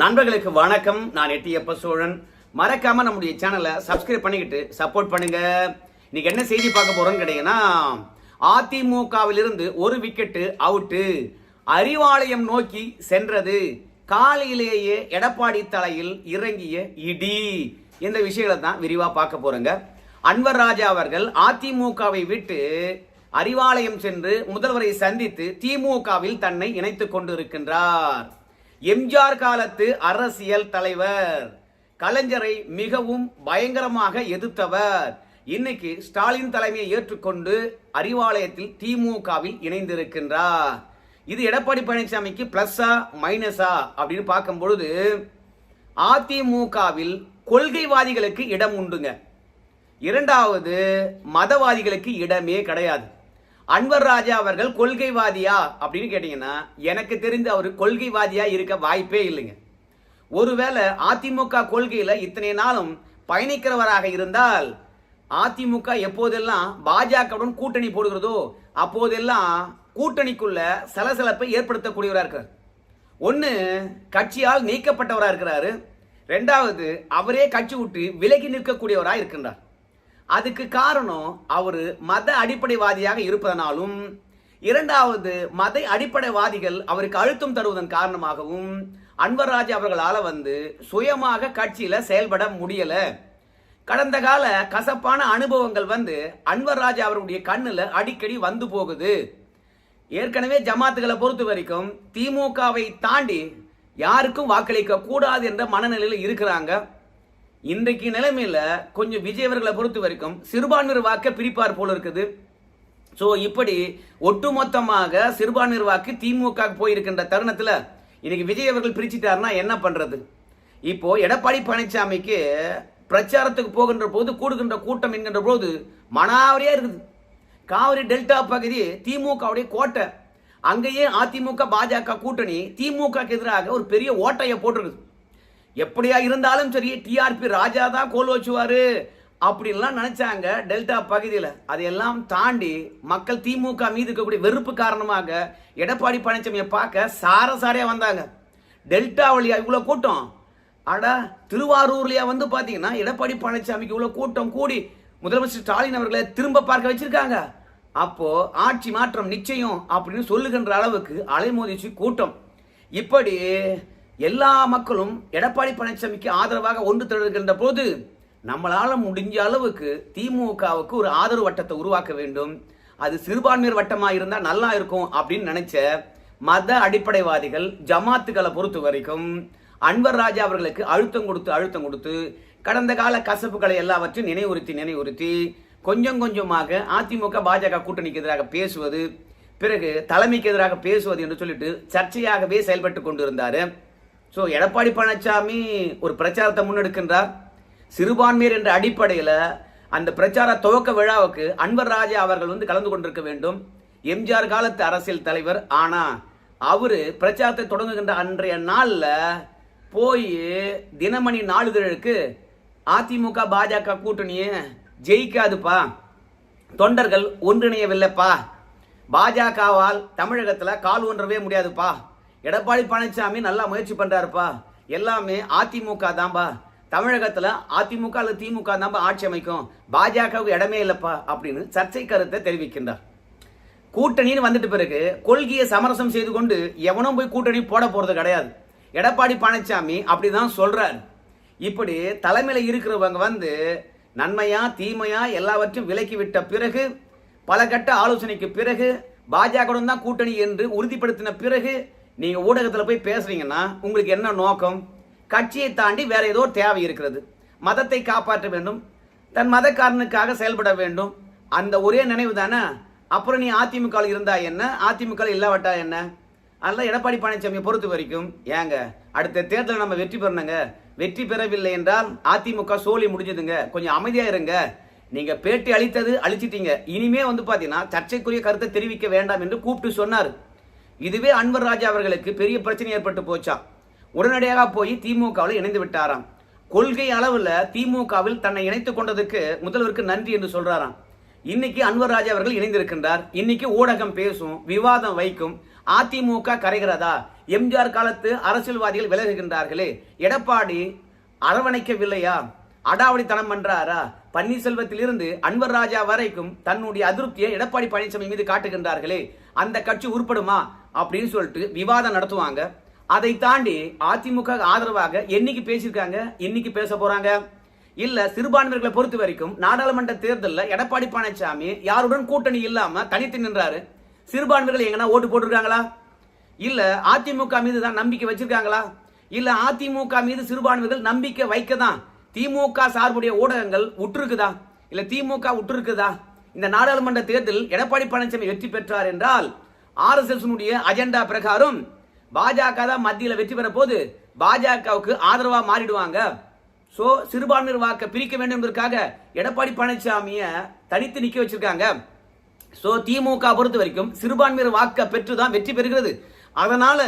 நண்பர்களுக்கு வணக்கம். நான் எட்டியப்ப சோழன். மறக்காம நம்முடைய சேனலை சப்ஸ்கிரைப் பண்ணிக்கிட்டு சப்போர்ட் பண்ணுங்க. இன்னைக்கு என்ன செய்தி பார்க்க போறோம்னு கேட்டீங்கன்னா அதிமுகவிலிருந்து ஒரு விக்கெட்டு அவுட்டு அறிவாலயம் நோக்கி சென்றது. காலையிலேயே எடப்பாடி தலையில் இறங்கிய இடி. இந்த விஷயங்களை தான் விரிவாக பார்க்க போறோங்க. அன்வர் ராஜா அவர்கள் அதிமுகவை விட்டு அறிவாலயம் சென்று முதல்வரை சந்தித்து திமுகவில் தன்னை இணைத்துக் கொண்டிருக்கின்றார். எம்ஜிஆர் காலத்து அரசியல் தலைவர். கலைஞரை மிகவும் பயங்கரமாக எதிர்த்தவர். இன்னைக்கு ஸ்டாலின் தலைமையை ஏற்றுக்கொண்டு அறிவாலயத்தில் திமுகவில் இணைந்திருக்கின்றார். இது எடப்பாடி பழனிசாமிக்கு பிளஸ்ஸா மைனஸா அப்படின்னு பார்க்கும் பொழுது அதிமுகவில் கொள்கைவாதிகளுக்கு இடம் உண்டுங்க. இரண்டாவது மதவாதிகளுக்கு இடமே கிடையாது. அன்வர் ராஜா அவர்கள் கொள்கைவாதியா? அப்படின்னு கேட்டீங்கன்னா எனக்கு தெரிந்து அவர் கொள்கைவாதியா இருக்க வாய்ப்பே இல்லைங்க. ஒருவேளை அதிமுக கொள்கையில இத்தனை நாளும் பயணிக்கிறவராக இருந்தால் அதிமுக எப்போதெல்லாம் பாஜகவுடன் கூட்டணி போடுகிறதோ அப்போதெல்லாம் கூட்டணிக்குள்ள சலசலப்பை ஏற்படுத்தக்கூடியவராக இருக்கிறார் ஒன்று கட்சியால் நீக்கப்பட்டவராக இருக்கிறாரு. ரெண்டாவது அவரே கட்சி விட்டு விலகி நிற்கக்கூடியவராக இருக்கின்றார். அதுக்கு காரணம் அவர் மத அடிப்படைவாதியாக இருப்பதனாலும் இரண்டாவது மத அடிப்படைவாதிகள் அவருக்கு அழுத்தம் தருவதன் காரணமாகவும் அன்வர்ராஜ் அவர்களால் வந்து சுயமாக கட்சியில் செயல்பட முடியலை. கடந்த கால கசப்பான அனுபவங்கள் வந்து அன்வர்ராஜ் அவருடைய கண்ணில் அடிக்கடி வந்து போகுது. ஏற்கனவே ஜமாத்துகளை பொறுத்த வரைக்கும் திமுகவை தாண்டி யாருக்கும் வாக்களிக்க கூடாது என்ற மனநிலையில் இருக்கிறாங்க. இன்றைக்கு நிலைமையில கொஞ்சம் விஜய் அவர்களை பொறுத்த வரைக்கும் சிறுபான்மையர் வாக்க பிரிப்பார் போல இருக்குது. ஸோ இப்படி ஒட்டுமொத்தமாக சிறுபான்மையர் வாக்கு திமுக போயிருக்கின்ற தருணத்தில் இன்னைக்கு விஜய் அவர்கள் பிரிச்சுட்டாருன்னா என்ன பண்றது? இப்போ எடப்பாடி பழனிசாமிக்கு பிரச்சாரத்துக்கு போகின்ற போது கூடுகின்ற கூட்டம் என்கின்ற போது மனாவரியா இருக்குது. காவிரி டெல்டா பகுதி திமுகவுடைய கோட்டை. அங்கேயே அதிமுக பாஜக கூட்டணி திமுக எதிராக ஒரு பெரிய ஓட்டையை போட்டிருக்குது. எப்படியா இருந்தாலும் சரி டிஆர்பி ராஜா தான் கோல் வச்சுவாரு அப்படின்லாம் நினைச்சாங்க டெல்டா பகுதியில். அதையெல்லாம் தாண்டி மக்கள் திமுக மீது இருக்கக்கூடிய வெறுப்பு காரணமாக எடப்பாடி பழனிசாமியை பார்க்க சார சாரையாக வந்தாங்க. டெல்டா வழியா இவ்வளோ கூட்டம். அடா திருவாரூர்லயா வந்து பார்த்தீங்கன்னா எடப்பாடி பழனிசாமிக்கு இவ்வளோ கூட்டம் கூடி முதலமைச்சர் ஸ்டாலின் அவர்களை திரும்ப பார்க்க வச்சிருக்காங்க. அப்போ ஆட்சி மாற்றம் நிச்சயம் அப்படின்னு சொல்லுகின்ற அளவுக்கு அலைமோதிச்சு கூட்டம். இப்படி எல்லா மக்களும் எடப்பாடி பழனிசாமிக்கு ஆதரவாக ஒன்று திரளுகின்ற போது நம்மளால் முடிஞ்ச அளவுக்கு திமுகவுக்கு ஒரு ஆதரவு வட்டத்தை உருவாக்க வேண்டும். அது சிறுபான்மையர் வட்டமாக இருந்தால் நல்லா இருக்கும் அப்படின்னு நினைச்ச மத அடிப்படைவாதிகள் ஜமாத்துகளை பொறுத்த வரைக்கும் அன்வர் ராஜா அவர்களுக்கு அழுத்தம் கொடுத்து அழுத்தம் கொடுத்து கடந்த கால கசப்புகளை எல்லாவற்றையும் நினைவுறுத்தி நினைவுறுத்தி கொஞ்சம் கொஞ்சமாக அதிமுக பாஜக கூட்டணிக்கு எதிராக பேசுவது பிறகு தலைமைக்கு எதிராக பேசுவது என்று சொல்லிட்டு சர்ச்சையாகவே செயல்பட்டு கொண்டிருந்தாரு. ஸோ எடப்பாடி பழனிசாமி ஒரு பிரச்சாரத்தை முன்னெடுக்கின்றார். சிறுபான்மையர் என்ற அடிப்படையில் அந்த பிரச்சார துவக்க விழாவுக்கு அன்வர் ராஜா அவர்கள் வந்து கலந்து கொண்டிருக்க வேண்டும். எம்ஜிஆர் காலத்து அரசியல் தலைவர். ஆனால் அவர் பிரச்சாரத்தை தொடங்குகின்ற அன்றைய நாளில் போய் தினமணி நாளிதழுக்கு அதிமுக பாஜக கூட்டணியை ஜெயிக்காதுப்பா. தொண்டர்கள் ஒன்றிணையவில்லைப்பா. பாஜகவால் தமிழகத்தில் கால் ஒன்றவே முடியாதுப்பா. எடப்பாடி பழனிசாமி நல்லா முயற்சி பண்ணுறாருப்பா எல்லாமே அதிமுக தான்பா. தமிழகத்தில் அதிமுக அல்லது திமுக தான்பா ஆட்சி அமைக்கும். பாஜகவுக்கு இடமே இல்லைப்பா அப்படின்னு சர்ச்சை கருத்தை தெரிவிக்கின்றார். கூட்டணின்னு வந்துட்டு பிறகு கொள்கையை சமரசம் செய்து கொண்டு எவனும் போய் கூட்டணி போட போகிறது கிடையாது. எடப்பாடி பழனிசாமி அப்படிதான் சொல்கிறார் இப்படி தலைமையில் இருக்கிறவங்க வந்து நன்மையா தீமையா எல்லாவற்றையும் விலக்கி விட்ட பிறகு பல கட்ட ஆலோசனைக்கு பிறகு பாஜகவுடன் தான் கூட்டணி என்று உறுதிப்படுத்தின பிறகு நீங்கள் ஊடகத்தில் போய் பேசுகிறீங்கன்னா உங்களுக்கு என்ன நோக்கம்? கட்சியை தாண்டி வேற ஏதோ தேவை இருக்கிறது. மதத்தை காப்பாற்ற வேண்டும். தன் மதக்காரனுக்காக செயல்பட வேண்டும். அந்த ஒரே நினைவு தானே? அப்புறம் நீ அதிமுக இருந்தா என்ன? அதிமுக இல்லாவட்டா என்ன? அதெல்லாம் எடப்பாடி பழனிசாமியை பொறுத்த வரைக்கும் ஏங்க அடுத்த தேர்தலில் நம்ம வெற்றி பெறணுங்க. வெற்றி பெறவில்லை என்றால் அதிமுக சோழி முடிஞ்சதுங்க. கொஞ்சம் அமைதியாக இருங்க நீங்கள் பேட்டி அளித்தது அழிச்சிட்டீங்க இனிமே வந்து பார்த்தீங்கன்னா சர்ச்சைக்குரிய கருத்தை தெரிவிக்க வேண்டாம் என்று கூப்பிட்டு சொன்னார். இதுவே அன்வர் ராஜா அவர்களுக்கு பெரிய பிரச்சனை ஏற்பட்டு போச்சாம் உடனடியாக போய் திமுகவில் இணைந்து விட்டாராம். கொள்கை அளவில் திமுகவில் தன்னை இணைத்துக் கொண்டதுக்கு முதல்வருக்கு நன்றி என்று சொல்றாராம். இன்னைக்கு அன்வர் ராஜா அவர்கள் இணைந்திருக்கின்றார். இன்னைக்கு ஊடகம் பேசும் விவாதம் வைக்கும் அதிமுக கரைகிறதா? எம்ஜிஆர் காலத்து அரசியல்வாதிகள் விலகுகின்றார்களே. எடப்பாடி அரவணைக்கவில்லையா? அடாவடித்தனம் பண்றாரா? பன்னீர்செல்வத்திலிருந்து அன்வர் ராஜா வரைக்கும் தன்னுடைய அதிருப்தியை எடப்பாடி பழனிசாமி மீது காட்டுகின்றார்களே. அந்த கட்சி உருப்படுமா? அப்படின்னு சொல்லிட்டு விவாதம் நடத்துவாங்க. அதை தாண்டி அதிமுக ஆதரவாக என்னைக்கு பேசியிருக்காங்க? என்னைக்கு பேச போறாங்க? இல்ல சிறுபான்மைகளை பொறுத்த வரைக்கும் நாடாளுமன்ற தேர்தலில் எடப்பாடி பழனிசாமி யாருடன் கூட்டணி இல்லாம தனித்து நின்றாரு? சிறுபான்மைகள் எங்கன்னா ஓட்டு போட்டிருக்காங்களா? இல்ல அதிமுக மீது தான் நம்பிக்கை வச்சிருக்காங்களா? இல்ல அதிமுக மீது சிறுபான்மைகள் நம்பிக்கை வைக்க தான் திமுக சார்புடைய ஊடகங்கள் உற்றுக்குதா? இல்ல திமுக உற்றுக்குதா? இந்த நாடாளுமன்ற தேர்தலில் எடப்பாடி பழனிசாமி வெற்றி பெற்றார் என்றால் ஆர்எஸ்எஸ் அஜெண்டா பிரகாரம் பாஜக தான் மத்தியில் வெற்றி பெற போது பாஜகவுக்கு ஆதரவாக மாறிடுவாங்க. ஸோ சிறுபான்மையினர் வாக்கை பிரிக்க வேண்டும் என்பதற்காக எடப்பாடி பழனிசாமியை தனித்து நிற்க வச்சிருக்காங்க. ஸோ திமுக பொறுத்த வரைக்கும் சிறுபான்மையினர் வாக்க பெற்று தான் வெற்றி பெறுகிறது. அதனால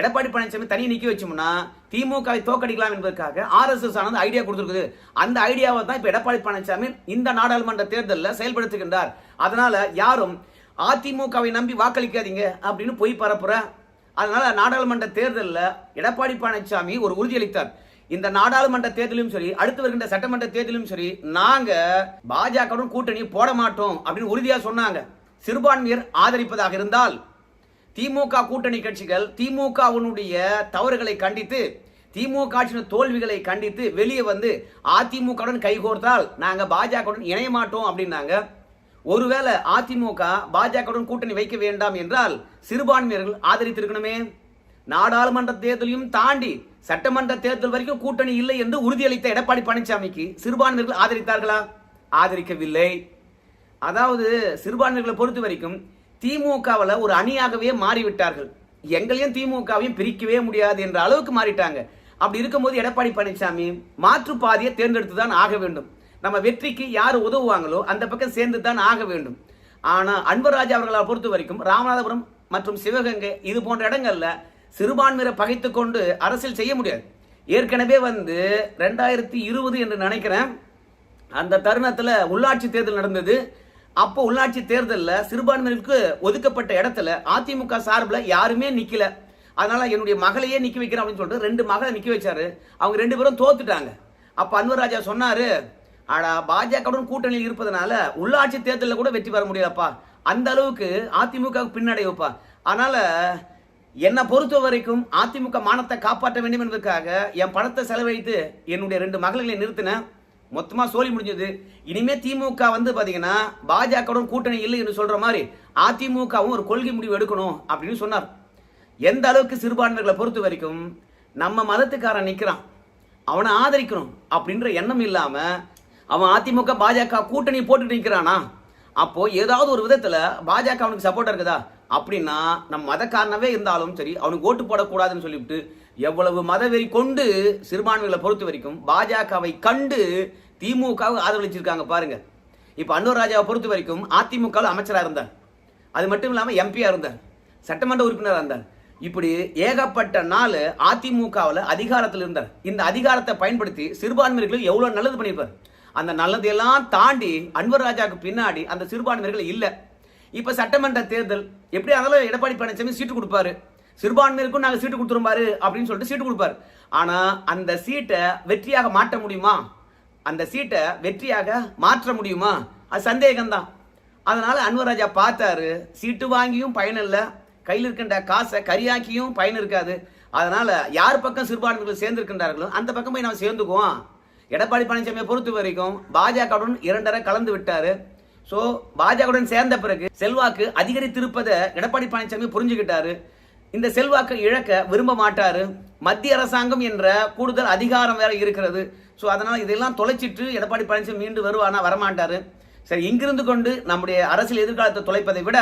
எடப்பாடி பழனிசாமி தனியை நிற்க வச்சோம்னா திமுகவை தோக்கடிக்கலாம் என்பதற்காக ஆர்எஸ்எஸ் ஆனது ஐடியா கொடுத்துருக்குது. அந்த ஐடியாவை தான் இப்போ எடப்பாடி பழனிசாமி இந்த நாடாளுமன்ற தேர்தலில் செயல்படுத்துகின்றார். அதனால யாரும் அதிமுகவை நம்பி வாக்களிக்காதீங்க அப்படின்னு பொய் பரப்புற. அதனால நாடாளுமன்ற தேர்தலில் எடப்பாடி பழனிசாமி ஒரு உறுதியளித்தார். இந்த நாடாளுமன்ற தேர்தலும் சரி அடுத்து வருகின்ற சட்டமன்ற தேர்தலும் சரி நாங்க பாஜகவுடன் கூட்டணி போட மாட்டோம் அப்படின்னு உறுதியா சொன்னாங்க. சிறுபான்மையர் ஆதரிப்பதாக இருந்தால் திமுக கூட்டணி கட்சிகள் திமுகவினுடைய தவறுகளை கண்டித்து திமுக ஆட்சியின் தோல்விகளை கண்டித்து வெளியே வந்து அதிமுகவுடன் கைகோர்த்தால் நாங்க பாஜகவுடன் இணைய மாட்டோம் அப்படின்னாங்க. ஒருவேளை அதிமுக பாஜகவுடன் கூட்டணி வைக்க வேண்டாம் என்றால் சிறுபான்மையர்கள் ஆதரித்திருக்கணுமே. நாடாளுமன்ற தேர்தலையும் தாண்டி சட்டமன்ற தேர்தல் வரைக்கும் கூட்டணி இல்லை என்று உறுதியளித்த எடப்பாடி பழனிசாமிக்கு சிறுபான்மையர்கள் ஆதரித்தார்களா? ஆதரிக்கவில்லை. அதாவது சிறுபான்மையர்களை பொறுத்த வரைக்கும் திமுகவில் ஒரு அணியாகவே மாறிவிட்டார்கள். எங்களையும் திமுகவையும் பிரிக்கவே முடியாது என்ற அளவுக்கு மாறிட்டாங்க. அப்படி இருக்கும்போது எடப்பாடி பழனிசாமி மாற்று பாதையை தேர்ந்தெடுத்து தான் ஆக வேண்டும். நம்ம வெற்றிக்கு யார் உதவுவாங்களோ அந்த பக்கம் சேர்ந்து தான் ஆக வேண்டும். ஆனால் அன்பராஜ் அவர்களை பொறுத்த வரைக்கும் ராமநாதபுரம் மற்றும் சிவகங்கை இது போன்ற இடங்களில் சிறுபான்மையை பகைத்து கொண்டு அரசியல் செய்ய முடியாது. ஏற்கனவே வந்து ரெண்டாயிரத்தி இருபது என்று நினைக்கிறேன். அந்த தருணத்தில் உள்ளாட்சி தேர்தல் நடந்தது. அப்போ உள்ளாட்சி தேர்தலில் சிறுபான்மையினருக்கு ஒதுக்கப்பட்ட இடத்துல அதிமுக சார்பில் யாருமே நிற்கல அதனால என்னுடைய மகளையே நிற்க வைக்கிறேன் அப்படின்னு சொல்லிட்டு ரெண்டு மகளை நிற்க வச்சாரு. அவங்க ரெண்டு பேரும் தோத்துட்டாங்க. அப்போ அன்வர் ராஜா சொன்னார் ஆனால் பாஜகவுடன் கூட்டணியில் இருப்பதனால உள்ளாட்சி தேர்தலில் கூட வெற்றி பெற முடியலப்பா. அந்த அளவுக்கு அதிமுக பின்னடைவுப்பா. அதனால் என்னை பொறுத்த வரைக்கும் அதிமுக மானத்தை காப்பாற்ற வேண்டும் என்பதற்காக என் பணத்தை செலவழித்து என்னுடைய ரெண்டு மகள்களை நிறுத்தினேன் மொத்தமாக சோழி முடிஞ்சது. இனிமே திமுக வந்து பார்த்தீங்கன்னா பாஜகவுடன் கூட்டணி இல்லை என்று சொல்கிற மாதிரி அதிமுகவும் ஒரு கொள்கை முடிவு எடுக்கணும் அப்படின்னு சொன்னார். எந்த அளவுக்கு சிறுபான்மைகளை பொறுத்த வரைக்கும் நம்ம மதத்துக்காரன் நிற்கிறான் அவனை ஆதரிக்கணும் அப்படின்ற எண்ணம் இல்லாமல் அவன் அதிமுக பாஜக கூட்டணி போட்டு நிற்கிறானா அப்போ ஏதாவது ஒரு விதத்துல பாஜக அவனுக்கு சப்போர்ட் இருக்குதா? அப்படின்னா நம்ம மதக்காரனவே இருந்தாலும் சரி அவனுக்கு ஓட்டு போடக்கூடாதுன்னு சொல்லிவிட்டு எவ்வளவு மதவெறி கொண்டு சிறுபான்மைகளை பொறுத்த வரைக்கும் பாஜகவை கண்டு திமுகவை ஆதரவளிச்சிருக்காங்க பாருங்க. இப்போ அன்னூர் ராஜாவை பொறுத்த வரைக்கும் அதிமுக அமைச்சராக இருந்தார். அது மட்டும் இல்லாமல் எம்பியா இருந்தார். சட்டமன்ற உறுப்பினராக இருந்தார். இப்படி ஏகப்பட்ட நாள் அதிமுகவில் அதிகாரத்தில் இருந்தார். இந்த அதிகாரத்தை பயன்படுத்தி சிறுபான்மையர்களுக்கு எவ்வளோ நல்லது பண்ணியிருப்பார். அந்த நல்லதையெல்லாம் தாண்டி அன்வர் ராஜாவுக்கு பின்னாடி அந்த சிறுபான்மையர்கள் இல்லை. இப்போ சட்டமன்ற தேர்தல் எப்படி அதெல்லாம் எடப்பாடி பழனிசாமி சீட்டு கொடுப்பாரு? சிறுபான்மையருக்கும் நாங்கள் சீட்டு கொடுத்துருப்பாரு அப்படின்னு சொல்லிட்டு சீட்டு கொடுப்பாரு. ஆனால் அந்த சீட்டை வெற்றியாக மாற்ற முடியுமா? அந்த சீட்டை வெற்றியாக மாற்ற முடியுமா? அது சந்தேகம்தான். அதனால் அன்வர் ராஜா பார்த்தாரு சீட்டு வாங்கியும் பயன் இல்லை. கையில் இருக்கின்ற காசை கரியாக்கியும் பயன் இருக்காது. அதனால் யார் பக்கம் சிறுபான்மைகள் சேர்ந்துருக்கின்றார்களோ அந்த பக்கம் போய் நம்ம சேர்ந்துக்குவோம். எடப்பாடி பழனிசாமியை பொறுத்த வரைக்கும் பாஜகவுடன் இரண்டரை கலந்து விட்டார். ஸோ பாஜகவுடன் சேர்ந்த பிறகு செல்வாக்கு அதிகரித்திருப்பதை எடப்பாடி பழனிசாமி புரிஞ்சுக்கிட்டாரு. இந்த செல்வாக்கை இழக்க விரும்ப மாட்டாரு. மத்திய அரசாங்கம் என்ற கூடுதல் அதிகாரம் வேற இருக்கிறது. ஸோ அதனால் இதெல்லாம் தொலைச்சிட்டு எடப்பாடி பழனிசாமி மீண்டு வருவானா வரமாட்டாரு. சரி இங்கிருந்து கொண்டு நம்முடைய அரசியல் எதிர்காலத்தை தொலைப்பதை விட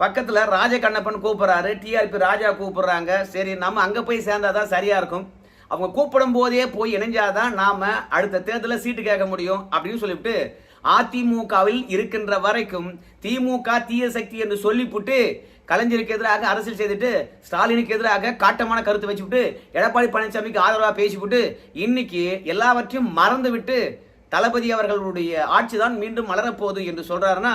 பக்கத்தில் ராஜ கண்ணப்பன் கூப்பிட்றாரு டிஆர்பி ராஜா கூப்பிட்றாங்க. சரி நம்ம அங்கே போய் சேர்ந்தாதான் சரியாக இருக்கும். அவங்க கூப்பிடும் போதே போய் இணைஞ்சாதான் நாம அடுத்த தேர்தலில் சீட்டு கேட்க முடியும் அப்படின்னு சொல்லிவிட்டு அதிமுகவில் இருக்கின்ற வரைக்கும் திமுக தீய சக்தி என்று சொல்லிவிட்டு கலைஞருக்கு எதிராக அரசியல் செய்துட்டு ஸ்டாலினுக்கு எதிராக காட்டமான கருத்து வச்சுவிட்டு எடப்பாடி பழனிசாமிக்கு ஆதரவாக பேசிவிட்டு இன்னைக்கு எல்லாவற்றையும் மறந்துவிட்டு தளபதி அவர்களுடைய ஆட்சி தான் மீண்டும் மலரப்போகுது என்று சொல்றாருன்னா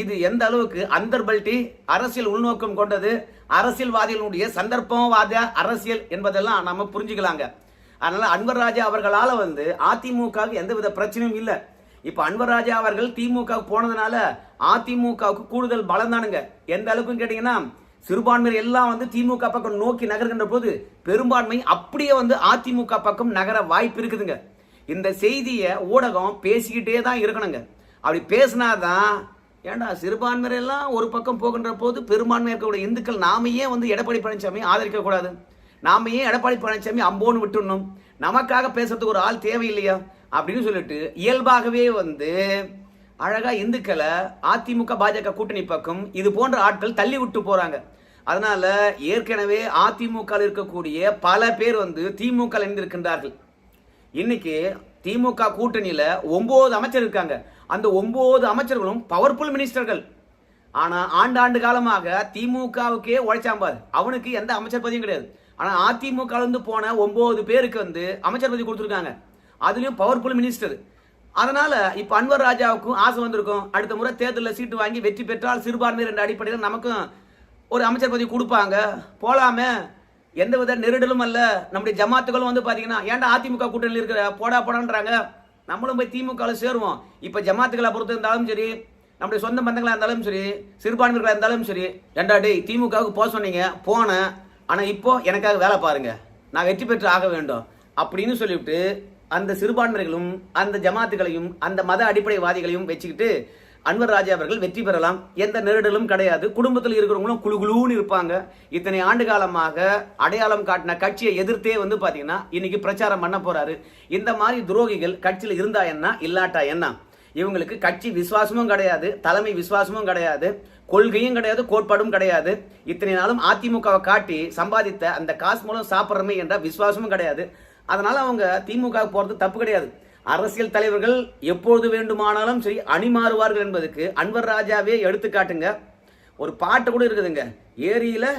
இது எந்த அளவுக்கு அந்தர்பல்ட்டி அரசியல் உள்நோக்கம் கொண்டது? அரசியல்வாதிகளுடைய சந்தர்ப்பவாத அரசியல் என்பதெல்லாம் நம்ம புரிஞ்சுக்கலாங்க. அதனால் அன்வர் ராஜா அவர்களால் வந்து அதிமுகவுக்கு எந்தவித பிரச்சனையும் இல்லை. இப்போ அன்வர் ராஜா அவர்கள் திமுக போனதுனால அதிமுகவுக்கு கூடுதல் பலம் தானுங்க. எந்த அளவுக்கு கேட்டீங்கன்னா சிறுபான்மையர் எல்லாம் வந்து திமுக பக்கம் நோக்கி நகர்கின்ற போது பெரும்பான்மை அப்படியே வந்து அதிமுக பக்கம் நகர வாய்ப்பு இருக்குதுங்க. இந்த செய்தியை ஊடகம் பேசிக்கிட்டே தான் இருக்கணுங்க. அப்படி பேசினாதான் ஏன்டா சிறுபான்மையெல்லாம் ஒரு பக்கம் போகின்ற போது பெரும்பான்மை இருக்கக்கூடிய இந்துக்கள் நாம ஏன் வந்து எடப்பாடி பழனிசாமி ஆதரிக்கக்கூடாது நாம ஏன் எடப்பாடி பழனிசாமி அம்போன்னு விட்டுடணும்? நமக்காக பேசுறதுக்கு ஒரு ஆள் தேவையில்லையா? அப்படின்னு சொல்லிட்டு இயல்பாகவே வந்து அழகா இந்துக்களை அதிமுக பாஜக கூட்டணி பக்கம் இது போன்ற ஆட்கள் தள்ளி விட்டு போறாங்க. அதனால ஏற்கனவே அதிமுக இருக்கக்கூடிய பல பேர் வந்து திமுக இருக்கின்றார்கள் இன்னைக்கு திமுக கூட்டணியில ஒன்பது அமைச்சர் இருக்காங்க. அந்த ஒன்பது அமைச்சர்களும் பவர்ஃபுல் மினிஸ்டர்கள் ஆனால் ஆண்டாண்டு காலமாக திமுகவுக்கே உழைச்சாம்பார் அவனுக்கு எந்த அமைச்சர் பதவியும் கிடையாது. ஆனால் அதிமுகலேருந்து போன ஒம்பது பேருக்கு வந்து அமைச்சர் பதவி கொடுத்துருக்காங்க. அதுலேயும் பவர்ஃபுல் மினிஸ்டர் அதனால் இப்போ அன்வர் ராஜாவுக்கும் ஆசை வந்திருக்கும். அடுத்த முறை தேர்தலில் சீட்டு வாங்கி வெற்றி பெற்றால் சிறுபான்மை ரெண்டு அடிப்படையில் நமக்கும் ஒரு அமைச்சர் பதவி கொடுப்பாங்க. எந்த வித நெருடலும் அல்ல. நம்முடைய ஜமாத்துகளும் வந்து பார்த்தீங்கன்னா ஏன்டா அதிமுக கூட்டணியில் இருக்கிற? போடா போடான்றாங்க. நம்மளும் போய் திமுகவில் சேருவோம். இப்போ ஜமாத்துக்களை பொறுத்து இருந்தாலும் சரி நம்முடைய சொந்த பந்தங்களாக இருந்தாலும் சரி சிறுபான்மையாக இருந்தாலும் சரி ரெண்டாடி திமுகவுக்கு போக சொன்னீங்க போனேன். ஆனால் இப்போ எனக்காக வேலை பாருங்க. நான் வெற்றி பெற்று ஆக வேண்டும். அப்படின்னு சொல்லிவிட்டு அந்த சிறுபான்மைகளும் அந்த ஜமாத்துகளையும் அந்த மத அடிப்படைவாதிகளையும் வச்சுக்கிட்டு அன்வர் ராஜா அவர்கள் வெற்றி பெறலாம். எந்த நெருடலும் கிடையாது. குடும்பத்தில் இருக்கிறவங்களும் குழு குழுன்னு இருப்பாங்க. இத்தனை ஆண்டு காலமாக அடையாளம் காட்டின கட்சியை எதிர்த்தே வந்து பார்த்தீங்கன்னா இன்னைக்கு பிரச்சாரம் பண்ண போறாரு. இந்த மாதிரி துரோகிகள் கட்சியில் இருந்தா என்ன? இல்லாட்டா என்ன? இவங்களுக்கு கட்சி விசுவாசமும் கிடையாது தலைமை விசுவாசமும் கிடையாது கொள்கையும் கிடையாது கோட்பாடும் கிடையாது. இத்தனை நாளும் அதிமுகவை காட்டி சம்பாதித்த அந்த காசு மூலம் சாப்பிட்றமே என்ற விசுவாசமும் கிடையாது. அதனால அவங்க திமுக போறது தப்பு கிடையாது. அரசியல் தலைவர்கள் எப்பொழுது வேண்டுமானாலும் சரி அணிமாறுவார்கள் என்பதுக்கு அன்வர் ராஜாவே எடுத்துக்காட்டுங்க. ஒரு பாட்டு கூட இருக்குதுங்க. ஏரியில்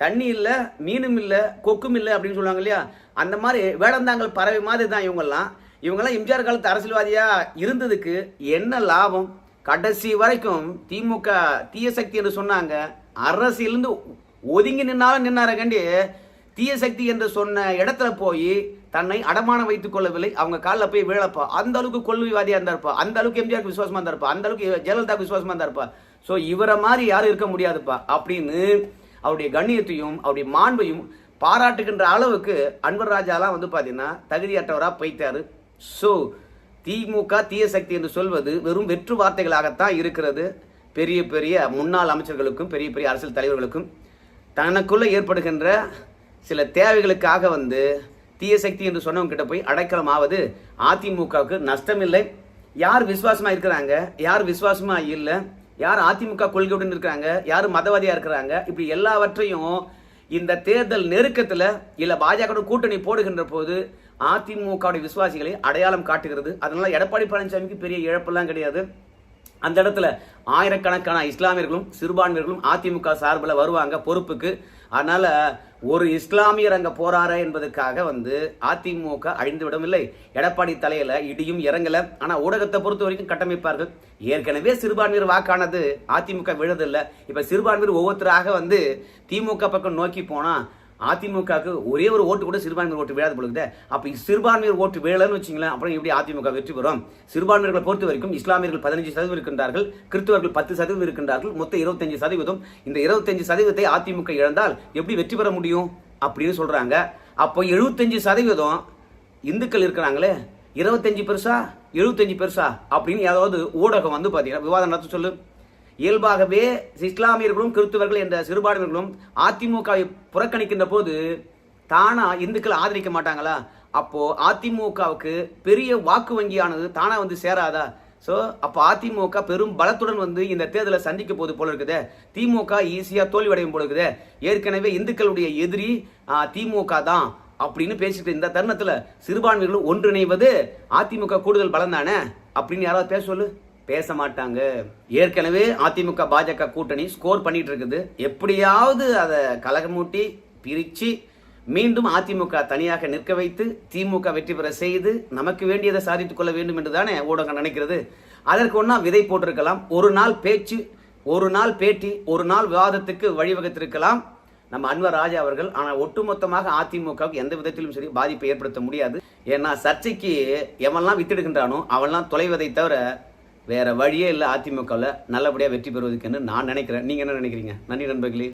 தண்ணி இல்லை மீனும் இல்லை கொக்கும் இல்லை அப்படின்னு சொல்லுவாங்க இல்லையா? அந்த மாதிரி வேடந்தாங்கல் பறவை மாதிரி தான் இவங்கெல்லாம். இவங்கெல்லாம் எம்ஜிஆர் காலத்து அரசியல்வாதியாக இருந்ததுக்கு என்ன லாபம்? கடைசி வரைக்கும் திமுக தீய சக்தி என்று சொன்னாங்க. அரசியலிருந்து ஒதுங்கி நின்னாலும் நின்னாரங்கண்டி தீய சக்தி என்று சொன்ன இடத்துல போய் தன்னை அடமானம் வைத்துக் கொள்ளவில்லை. அவங்க காலில் போய் விழப்பா. அந்த அளவுக்கு கொள்கைவாதியா இருந்தார்ப்பா. அந்த அளவுக்கு எம்ஜிஆர் விசுவாசமாக இருந்தார்ப்பா. அந்த அளவுக்கு ஜெயலலிதா விசுவாசமாக இருந்தார்ப்பா. ஸோ இவரை மாதிரி யாரும் இருக்க முடியாதுப்பா. அப்படின்னு அவருடைய கண்ணியத்தையும் அவருடைய மாண்பையும் பாராட்டுகின்ற அளவுக்கு அன்பர் ராஜாலாம் வந்து பார்த்தீங்கன்னா தகுதியற்றவராக போய்த்தாரு ஸோ திமுக தீய சக்தி என்று சொல்வது வெறும் வெற்று வார்த்தைகளாகத்தான் இருக்கிறது. பெரிய பெரிய முன்னாள் அமைச்சர்களுக்கும் பெரிய பெரிய அரசியல் தலைவர்களுக்கும் தனக்குள்ளே ஏற்படுகின்ற சில தேவைகளுக்காக வந்து தீய சக்தி என்று சொன்னவங்க கிட்ட போய் அடைக்கலம் ஆவது அதிமுகவுக்கு நஷ்டமில்லை. யார் விசுவாசமாக இருக்கிறாங்க? யார் விசுவாசமாக இல்லை? யார் அதிமுக கொள்கையுடன் இருக்கிறாங்க? யார் மதவாதியாக இருக்கிறாங்க? இப்படி எல்லாவற்றையும் இந்த தேர்தல் நெருக்கத்தில் இல்லை பாஜக கூட்டணி போடுகின்ற போது அதிமுகவுடைய விசுவாசிகளை அடையாளம் காட்டுகிறது. அதனால எடப்பாடி பழனிசாமிக்கு பெரிய இழப்பெல்லாம் கிடையாது. அந்த இடத்துல ஆயிரக்கணக்கான இஸ்லாமியர்களும் சிறுபான்மையர்களும் அதிமுக சார்பில் வருவாங்க பொறுப்புக்கு. அதனால ஒரு இஸ்லாமியர் அங்க போறாரா என்பதற்காக வந்து அதிமுக அழிந்து விடவில்லை எடப்பாடி தலையில இடியும் இறங்கல. ஆனா ஊடகத்தை பொறுத்த வரைக்கும் கட்டமைப்பார்கள். ஏற்கனவே சிறுபான்மையர் வாக்கானது அதிமுக விழுதில்லை. இப்ப சிறுபான்மையர் ஒவ்வொருத்தராக வந்து திமுக பக்கம் நோக்கி போனா அதிமுகவுக்கு ஒரே ஒரு ஓட்டு கூட சிறுபான்மையர் ஓட்டு விழாது பொழுது அப்போ சிறுபான்மையர் ஓட்டு விழலன்னு வச்சிங்களேன் அப்புறம் எப்படி அதிமுக வெற்றி பெறும்? சிறுபான்மையர்களை பொறுத்த வரைக்கும் இஸ்லாமியர்கள் பதினஞ்சு சதவீதம் இருக்கின்றார்கள் கிறிஸ்தவர்கள் பத்து சதவீதம் இருக்கின்றார்கள் மொத்தம் இருபத்தஞ்சு சதவீதம். இந்த இருபத்தஞ்சு சதவீதத்தை அதிமுக இழந்தால் எப்படி வெற்றி பெற முடியும்? அப்படின்னு சொல்கிறாங்க அப்போ எழுபத்தஞ்சு சதவீதம் இந்துக்கள் இருக்கிறாங்களே இருபத்தஞ்சு பெருசா? எழுபத்தஞ்சு பெருசா? அப்படின்னு ஏதாவது ஊடகம் வந்து பார்த்தீங்கன்னா விவாதம் நடத்த சொல்லு. இயல்பாகவே இஸ்லாமியர்களும் கிறிஸ்துவர்கள் என்ற சிறுபான்மைகளும் அதிமுகவை புறக்கணிக்கின்ற போது தானா இந்துக்கள் ஆதரிக்க மாட்டாங்களா? அப்போ அதிமுகவுக்கு பெரிய வாக்கு வங்கியானது தானா வந்து சேராதா? ஸோ அப்போ அதிமுக பெரும் பலத்துடன் வந்து இந்த தேர்தலை சந்திக்க போது போல இருக்குதே. திமுக ஈஸியாக தோல்வியடையும் போல இருக்குதே. ஏற்கனவே இந்துக்களுடைய எதிரி திமுக தான் அப்படின்னு பேசிட்டு இந்த தருணத்தில் சிறுபான்மைகள் ஒன்றிணைவது அதிமுக கூடுதல் பலம் தானே அப்படின்னு யாராவது பேச சொல்லு. பேச மாட்டாங்க ஏற்கனவே அதிமுக பாஜக கூட்டணி ஸ்கோர் பண்ணிட்டு இருக்குது எப்படியாவது அதை கலகமூட்டி பிரிச்சு மீண்டும் அதிமுக தனியாக நிற்க வைத்து திமுக வெற்றி பெற செய்து நமக்கு வேண்டியதை சாதித்துக் கொள்ள வேண்டும் என்று தானே ஊடகம் நினைக்கிறது. அதற்கு ஒன்றா விதை போட்டிருக்கலாம். ஒரு நாள் பேச்சு ஒரு நாள் பேட்டி ஒரு நாள் விவாதத்துக்கு வழிவகுத்திருக்கலாம். நம்ம அன்வர் ராஜா அவர்கள். ஆனால் ஒட்டுமொத்தமாக அதிமுகவுக்கு எந்த விதத்திலும் சரி பாதிப்பை ஏற்படுத்த முடியாது. ஏன்னா சர்ச்சைக்கு எவன்லாம் வித்திடுகின்றானோ அவன்லாம் தொலைவதை தவிர வேறு வழியே இல்லை அதிமுகவில் நல்லபடியாக வெற்றி பெறுவதற்குன்னு நான் நினைக்கிறேன். நீங்கள் என்ன நினைக்கிறீங்க? நன்றி நண்பர்களே.